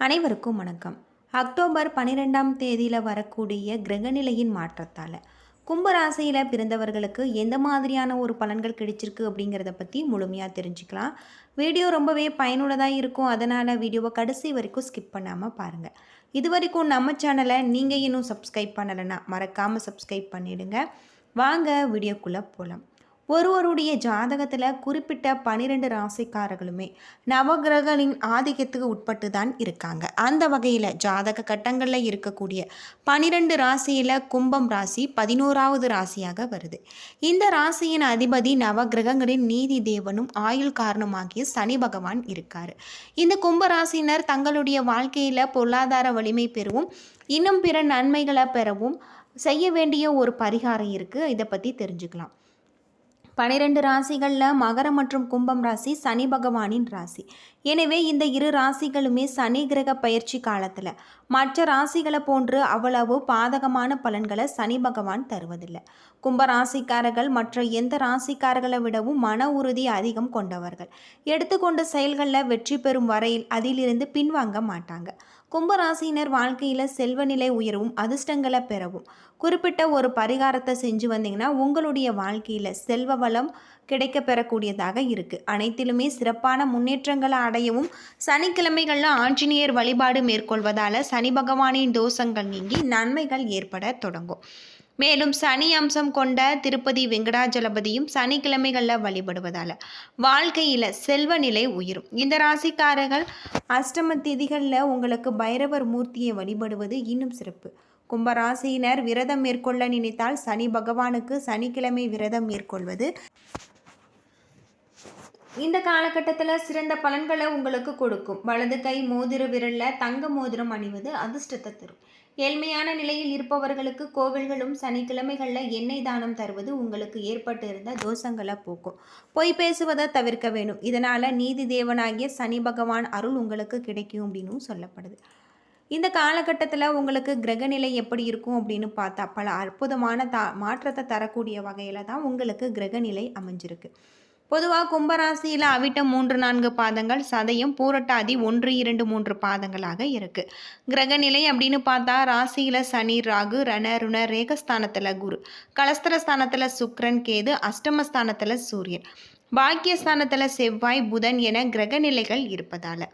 அனைவருக்கும் வணக்கம். அக்டோபர் பன்னிரெண்டாம் தேதியில் வரக்கூடிய கிரகநிலையின் மாற்றத்தால் கும்பராசியில் பிறந்தவர்களுக்கு எந்த மாதிரியான ஒரு பலன்கள் கிடைச்சிருக்கு அப்படிங்கிறத பற்றி முழுமையாக தெரிஞ்சுக்கலாம். வீடியோ ரொம்பவே பயனுள்ளதாக இருக்கும். அதனால் வீடியோவை கடைசி வரைக்கும் ஸ்கிப் பண்ணாமல் பாருங்கள் இது வரைக்கும் நம்ம சேனலை நீங்கள் இன்னும் சப்ஸ்கிரைப் பண்ணலைன்னா மறக்காமல் சப்ஸ்கிரைப் பண்ணிவிடுங்க வாங்க வீடியோக்குள்ளே போகலாம் ஒருவருடைய ஜாதகத்தில் குறிப்பிட்ட பனிரெண்டு ராசிக்காரர்களுமே நவகிரகங்களின் ஆதிக்கத்துக்கு உட்பட்டு தான் இருக்காங்க. அந்த வகையில் ஜாதக கட்டங்களில் இருக்கக்கூடிய பனிரெண்டு ராசியில் கும்பம் ராசி பதினோராவது ராசியாக வருது. இந்த ராசியின் அதிபதி நவகிரகங்களின் நீதி தேவனும் ஆயுள் காரணமாகிய சனி பகவான் இருக்கார். இந்த கும்ப ராசியினர் தங்களுடைய வாழ்க்கையில் பொருளாதார வலிமை பெறவும் இன்னும் பிற நன்மைகளை பெறவும் செய்ய வேண்டிய ஒரு பரிகாரம் இருக்குது இதை பற்றி தெரிஞ்சுக்கலாம். பனிரெண்டு ராசிகளில் மகரம் மற்றும் கும்பம் ராசி சனி பகவானின் ராசி. எனவே இந்த இரு ராசிகளுமே சனி கிரக பயிற்சி காலத்தில். மற்ற ராசிகளை போன்று அவ்வளவு பாதகமான பலன்களை சனி பகவான் தருவதில்லை. கும்ப ராசிக்காரர்கள் மற்ற எந்த ராசிக்காரர்களை விடவும் மன உறுதி அதிகம் கொண்டவர்கள். எடுத்துக்கொண்ட செயல்களில் வெற்றி பெறும் வரையில் அதிலிருந்து பின்வாங்க மாட்டாங்க. கும்பராசினர் வாழ்க்கையில் செல்வநிலை உயரவும் அதிர்ஷ்டங்களை பெறவும். குறிப்பிட்ட ஒரு பரிகாரத்தை செஞ்சு வந்தீங்கன்னா உங்களுடைய வாழ்க்கையில் செல்வ வளம் கிடைக்க பெறக்கூடியதாக இருக்குது அனைத்திலுமே சிறப்பான முன்னேற்றங்களை அடையவும் சனிக்கிழமைகளில் ஆஞ்சநேயர் வழிபாடு மேற்கொள்வதால் சனி பகவானின் தோஷங்கள் நீங்கி நன்மைகள் ஏற்பட தொடங்கும். மேலும் சனி அம்சம் கொண்ட திருப்பதி வெங்கடாஜலபதியும் சனிக்கிழமைகளில் வழிபடுவதால் வாழ்க்கையில் செல்வ நிலை உயரும். இந்த ராசிக்காரர்கள் அஷ்டம திதிகளில் உங்களுக்கு பைரவர் மூர்த்தியை வழிபடுவது இன்னும் சிறப்பு. கும்பராசியினர் விரதம் மேற்கொள்ள நினைத்தால் சனி பகவானுக்கு சனிக்கிழமை விரதம் மேற்கொள்வது. இந்த காலகட்டத்தில் சிறந்த பலன்களை உங்களுக்கு கொடுக்கும். வலது கை மோதிர விரலில் தங்க மோதிரம் அணிவது அதிர்ஷ்டத்தை தரும். ஏழ்மையான நிலையில் இருப்பவர்களுக்கு கோவில்களும் சனிக்கிழமைகளில் எண்ணெய் தானம் தருவது உங்களுக்கு ஏற்பட்டு இருந்த தோஷங்களை போக்கும். பொய் பேசுவதை தவிர்க்க வேணும். இதனால் நீதி தேவனாகிய சனி பகவான் அருள் உங்களுக்கு கிடைக்கும் அப்படின்னு சொல்லப்படுது. இந்த காலகட்டத்தில் உங்களுக்கு கிரகநிலை எப்படி இருக்கும் அப்படின்னு பார்த்தா பல அற்புதமான தா மாற்றத்தை தரக்கூடிய வகையில் தான் உங்களுக்கு கிரகநிலை அமைஞ்சிருக்கு. பொதுவாக கும்பராசியில் அவிட்டம் மூன்று நான்கு பாதங்கள் சதயம் பூரட்டாதி ஒன்று இரண்டு மூன்று பாதங்களாக இருக்குது கிரகநிலை அப்படின்னு பார்த்தா ராசியில் சனி ராகு ரண ருண ரேகஸ்தானத்தில் குரு கலஸ்திரஸ்தானத்தில் சுக்ரன் கேது அஷ்டமஸ்தானத்தில் சூரியன். பாக்கியஸ்தானத்தில் செவ்வாய் புதன் என கிரகநிலைகள் இருப்பதால்.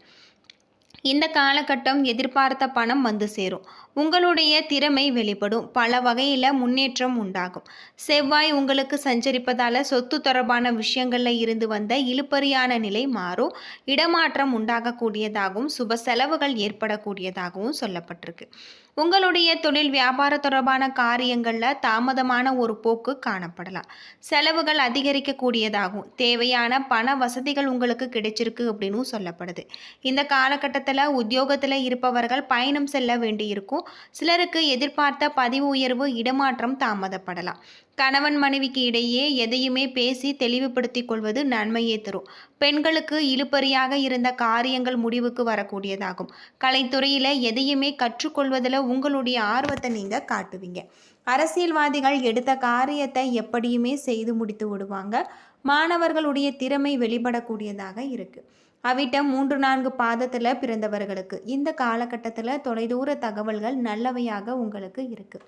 இந்த காலகட்டம் எதிர்பார்த்த பணம் வந்து சேரும். உங்களுடைய திறமை வெளிப்படும். பல வகையில் முன்னேற்றம் உண்டாகும். செவ்வாய் உங்களுக்கு சஞ்சரிப்பதால் சொத்து தொடர்பான விஷயங்களில் இருந்து வந்த இழுப்பறியான நிலை மாறும். இடமாற்றம் உண்டாகக்கூடியதாகவும் சுப செலவுகள் ஏற்படக்கூடியதாகவும் சொல்லப்பட்டிருக்கு. உங்களுடைய தொழில் வியாபார தொடர்பான காரியங்களில் தாமதமான ஒரு போக்கு காணப்படலாம். செலவுகள் அதிகரிக்கக்கூடியதாகும் தேவையான பண வசதிகள் உங்களுக்கு கிடைச்சிருக்கு அப்படின்னு சொல்லப்படுது. இந்த காலகட்டத்தில் உத்தியோகத்தில் இருப்பவர்கள் பயணம் செல்ல வேண்டியிருக்கும். சிலருக்கு எதிர்பார்த்த பதிவு உயர்வு இடமாற்றம் தாமதப்படலாம். கணவன் மனைவிக்கு இடையே எதையுமே பேசி தெளிவுபடுத்திக் கொள்வது நன்மையே தரும். பெண்களுக்கு இழுபறியாக இருந்த காரியங்கள் முடிவுக்கு வரக்கூடியதாகும். கலைத்துறையில் எதையுமே கற்றுக்கொள்வதில் உங்களுடைய ஆர்வத்தை நீங்கள் காட்டுவீங்க. அரசியல்வாதிகள் எடுத்த காரியத்தை எப்படியுமே செய்து முடித்து விடுவாங்க. மாணவர்களுடைய திறமை வெளிப்படக்கூடியதாக இருக்குது அவிட்டம் மூன்று நான்கு பாதத்தில் பிறந்தவர்களுக்கு. இந்த காலகட்டத்தில் தொலைதூர தகவல்கள் நல்லவையாக உங்களுக்கு இருக்குது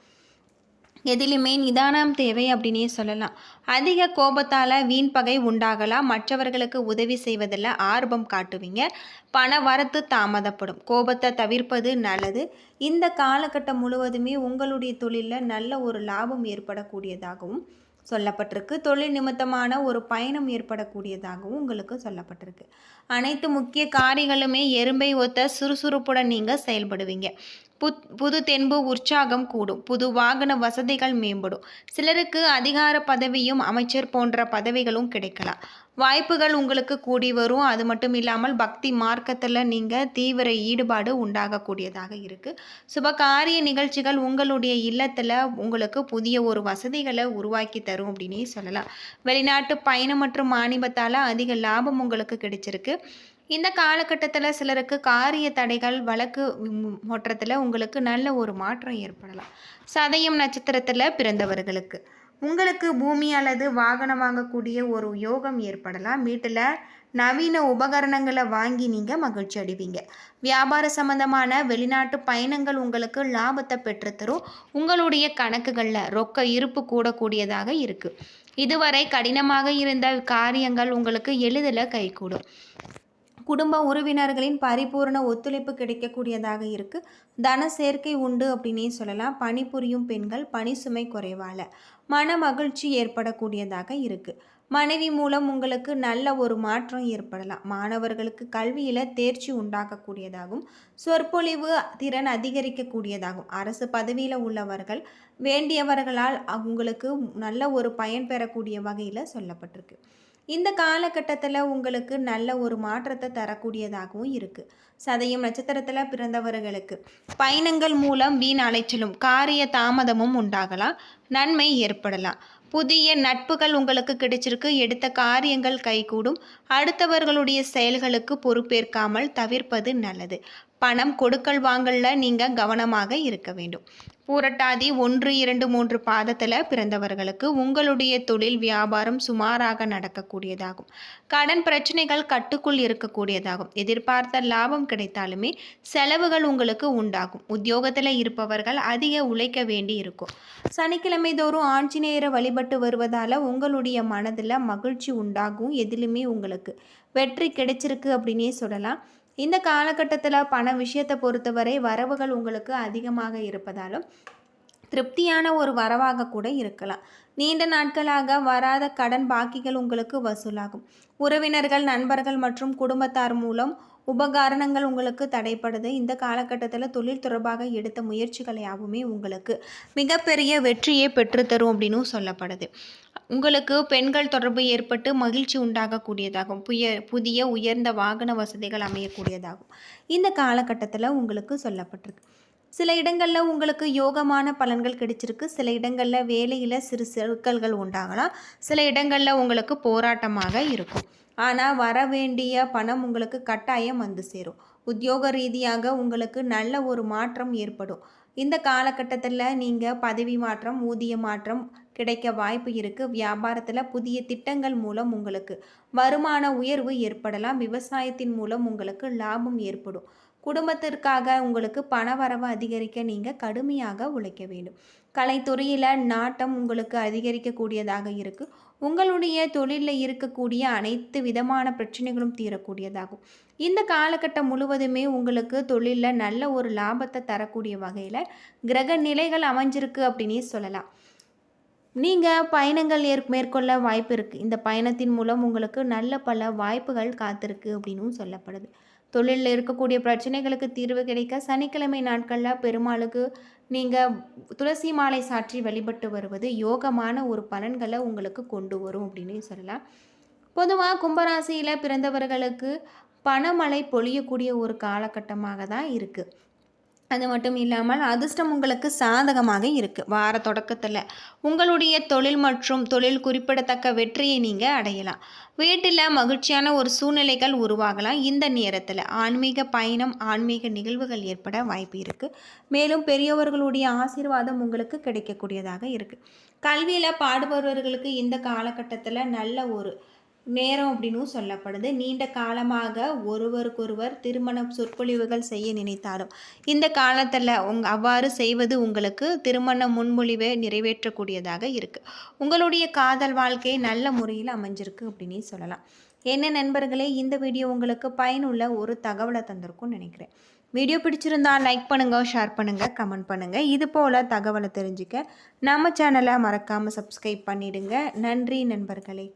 எதிலுமே நிதானம் தேவை அப்படின்னே சொல்லலாம். அதிக கோபத்தால் வீண் பகை உண்டாகலாம். மற்றவர்களுக்கு உதவி செய்வதில் ஆர்வம் காட்டுவீங்க. பண வரத்து தாமதப்படும். கோபத்தை தவிர்ப்பது நல்லது. இந்த காலகட்டம் முழுவதுமே உங்களுடைய தொழிலில் நல்ல ஒரு லாபம் ஏற்படக்கூடியதாகவும் சொல்லப்பட்டிருக்கு. தொழில் நிமித்தமான ஒரு பயணம் ஏற்படக்கூடியதாகவும் உங்களுக்கு சொல்லப்பட்டிருக்கு. அனைத்து முக்கிய காரியங்களுமே எறும்பை ஒத்த சுறுசுறுப்புடன் நீங்கள் செயல்படுவீங்க. புத் புது தென்பு உற்சாகம் கூடும். புது வாகன வசதிகள் மேம்படும். சிலருக்கு அதிகார பதவியும் அமைச்சர் போன்ற பதவிகளும் கிடைக்கலாம். வாய்ப்புகள் உங்களுக்கு கூடி வரும். அது மட்டும் இல்லாமல் பக்தி மார்க்கத்தில் நீங்கள் தீவிர ஈடுபாடு உண்டாகக்கூடியதாக இருக்குது சுபகாரிய நிகழ்ச்சிகள் உங்களுடைய இல்லத்தில் உங்களுக்கு புதிய ஒரு வசதிகளை உருவாக்கி தரும் அப்படின்னே சொல்லலாம். வெளிநாட்டு பயணம் மற்றும் மானிபத்தால் அதிக லாபம் உங்களுக்கு கிடைச்சிருக்கு. இந்த காலகட்டத்தில் சிலருக்கு காரிய தடைகள் வழக்கு மோற்றத்தில் உங்களுக்கு நல்ல ஒரு மாற்றம் ஏற்படலாம். சதயம் நட்சத்திரத்தில் பிறந்தவர்களுக்கு. உங்களுக்கு பூமி அல்லது வாகனம் வாங்கக்கூடிய ஒரு யோகம் ஏற்படலாம். வீட்டில் நவீன உபகரணங்களை வாங்கி நீங்கள் மகிழ்ச்சி அடைவீங்க. வியாபார சம்பந்தமான வெளிநாட்டு பயணங்கள் உங்களுக்கு லாபத்தை பெற்றுத்தரும். உங்களுடைய கணக்குகளில் ரொக்க இருப்பு கூடக்கூடியதாக இருக்குது இதுவரை கடினமாக இருந்த காரியங்கள் உங்களுக்கு எளிதில் கைகூடும். குடும்ப உறவினர்களின் பரிபூர்ண ஒத்துழைப்பு கிடைக்கக்கூடியதாக இருக்குது தன சேர்க்கை உண்டு அப்படின்னே சொல்லலாம். பணிபுரியும் பெண்கள் பணி சுமை குறைவால. மன மகிழ்ச்சி ஏற்படக்கூடியதாக இருக்குது மனைவி மூலம் உங்களுக்கு நல்ல ஒரு மாற்றம் ஏற்படலாம். மாணவர்களுக்கு கல்வியில் தேர்ச்சி உண்டாக்கக்கூடியதாகும் சொற்பொழிவு திறன் அதிகரிக்கக்கூடியதாகும் அரசு பதவியில் உள்ளவர்கள் வேண்டியவர்களால் உங்களுக்கு நல்ல ஒரு பயன் பெறக்கூடிய வகையில் சொல்லப்பட்டிருக்கு. இந்த காலகட்டத்தில் உங்களுக்கு நல்ல ஒரு மாற்றத்தை தரக்கூடியதாகவும் இருக்குது சதயம் நட்சத்திரத்தில் பிறந்தவர்களுக்கு பயணங்கள் மூலம் வீண் அலைச்சலும் காரிய தாமதமும் உண்டாகலாம். நன்மை ஏற்படலாம். புதிய நட்புகள் உங்களுக்கு கிடைச்சிருக்கு. எடுத்த காரியங்கள் கைகூடும். அடுத்தவர்களுடைய செயல்களுக்கு பொறுப்பேற்காமல் தவிர்ப்பது நல்லது. பணம் கொடுக்கல் வாங்கலில் நீங்கள் கவனமாக இருக்க வேண்டும். பூரட்டாதி ஒன்று இரண்டு மூன்று பாதத்தில் பிறந்தவர்களுக்கு உங்களுடைய தொழில் வியாபாரம் சுமாராக நடக்கக்கூடியதாகும். கடன் பிரச்சனைகள் கட்டுக்குள் இருக்கக்கூடியதாகும். எதிர்பார்த்த லாபம் கிடைத்தாலுமே செலவுகள் உங்களுக்கு உண்டாகும். உத்தியோகத்தில் இருப்பவர்கள் அதிக உழைக்க வேண்டி இருக்கும். சனிக்கிழமை தோறும் ஆஞ்சநேயரை வழிபட்டு வருவதால் உங்களுடைய மனதில் மகிழ்ச்சி உண்டாகும் எதிலுமே உங்களுக்கு. வெற்றி கிடைச்சிருக்கு அப்படின்னே சொல்லலாம். இந்த காலகட்டத்தில் பண விஷயத்தை பொறுத்தவரை வரவுகள் உங்களுக்கு அதிகமாக இருப்பதாலும் திருப்தியான ஒரு வரவாக கூட இருக்கலாம். நீண்ட நாட்களாக வராத கடன் பாக்கிகள் உங்களுக்கு வசூலாகும். உறவினர்கள் நண்பர்கள் மற்றும் குடும்பத்தார் மூலம் உபகரணங்கள் உங்களுக்கு தடைப்படுது இந்த காலகட்டத்தில் தொழில் தொடர்பாக எடுத்த முயற்சிகள் யாவுமே உங்களுக்கு மிகப்பெரிய வெற்றியை பெற்றுத்தரும் அப்படின்னும் சொல்லப்படுது. உங்களுக்கு பெண்கள் தொடர்பு ஏற்பட்டு மகிழ்ச்சி உண்டாகக்கூடியதாகும். புய புதிய உயர்ந்த வாகன வசதிகள் அமையக்கூடியதாகும். இந்த காலகட்டத்தில் உங்களுக்கு சொல்லப்பட்டிருக்கு. சில இடங்களில் உங்களுக்கு யோகமான பலன்கள் கிடைச்சிருக்கு. சில இடங்களில் வேலையில் சிறு சிறுக்கல்கள் உண்டாகலாம். சில இடங்களில் உங்களுக்கு போராட்டமாக இருக்கும். ஆனால் வர வேண்டிய பணம் உங்களுக்கு கட்டாயம் வந்து சேரும். உத்தியோக ரீதியாக உங்களுக்கு நல்ல ஒரு மாற்றம் ஏற்படும். இந்த காலகட்டத்தில் நீங்கள் பதவி மாற்றம் ஊதிய மாற்றம் கிடைக்க வாய்ப்பு இருக்குது வியாபாரத்தில் புதிய திட்டங்கள் மூலம் உங்களுக்கு வருமான உயர்வு ஏற்படலாம். விவசாயத்தின் மூலம் உங்களுக்கு லாபம் ஏற்படும். குடும்பத்திற்காக உங்களுக்கு பணவரவு அதிகரிக்க நீங்கள் கடுமையாக உழைக்க வேண்டும். கலைத்துறையில் நாட்டம் உங்களுக்கு அதிகரிக்கக்கூடியதாக இருக்குது உங்களுடைய தொழிலில் இருக்கக்கூடிய அனைத்து விதமான பிரச்சனைகளும் தீரக்கூடியதாகும். இந்த காலகட்டம் முழுவதுமே உங்களுக்கு தொழிலில் நல்ல ஒரு லாபத்தை தரக்கூடிய வகையில் கிரக நிலைகள் அமைஞ்சிருக்கு அப்படின்னே சொல்லலாம். நீங்கள் பயணங்கள் ஏற் மேற்கொள்ள வாய்ப்பு இருக்குது இந்த பயணத்தின் மூலம் உங்களுக்கு நல்ல பல வாய்ப்புகள் காத்திருக்கு அப்படின்னும் சொல்லப்படுது. தொழிலில் இருக்கக்கூடிய பிரச்சனைகளுக்கு தீர்வு கிடைக்க சனிக்கிழமை நாட்களில் பெருமாளுக்கு நீங்கள் துளசி மாலை சாற்றி வழிபட்டு வருவது யோகமான ஒரு பலன்களை உங்களுக்கு கொண்டு வரும் அப்படின்னு சொல்லலாம். பொதுவாக கும்பராசியில் பிறந்தவர்களுக்கு பணமழை பொழியக்கூடிய ஒரு காலகட்டமாக தான் இருக்குது அது மட்டும் இல்லாமல் அதிர்ஷ்டம் உங்களுக்கு சாதகமாக இருக்குது வார தொடக்கத்தில் உங்களுடைய தொழில் மற்றும் தொழில் குறிப்பிடத்தக்க வெற்றியை நீங்கள் அடையலாம். வீட்டில் மகிழ்ச்சியான ஒரு சூழ்நிலைகள் உருவாகலாம். இந்த நேரத்தில் ஆன்மீக பயணம் ஆன்மீக நிகழ்வுகள் ஏற்பட வாய்ப்பு இருக்குது மேலும் பெரியவர்களுடைய ஆசீர்வாதம் உங்களுக்கு கிடைக்கக்கூடியதாக இருக்குது கல்வியில் பாடுபவர்களுக்கு இந்த காலகட்டத்தில் நல்ல ஒரு நேரம் அப்படின்னும் சொல்லப்படுது. நீண்ட காலமாக ஒருவருக்கொருவர் திருமணம் சொற்பொழிவுகள் செய்ய நினைத்தாலும் இந்த காலத்தில் உங் அவ்வாறு செய்வது உங்களுக்கு திருமண முன்மொழிவை நிறைவேற்றக்கூடியதாக இருக்குது உங்களுடைய காதல் வாழ்க்கை நல்ல முறையில் அமைஞ்சிருக்கு அப்படின்னே சொல்லலாம். என்ன நண்பர்களே இந்த வீடியோ உங்களுக்கு பயனுள்ள ஒரு தகவலை தந்திருக்கும்னு நினைக்கிறேன். வீடியோ பிடிச்சிருந்தா லைக் பண்ணுங்கள் ஷேர் பண்ணுங்கள் கமெண்ட் பண்ணுங்கள் இது போல் தகவலை தெரிஞ்சுக்க நம்ம சேனலை மறக்காமல் சப்ஸ்கிரைப் பண்ணிவிடுங்க நன்றி நண்பர்களே.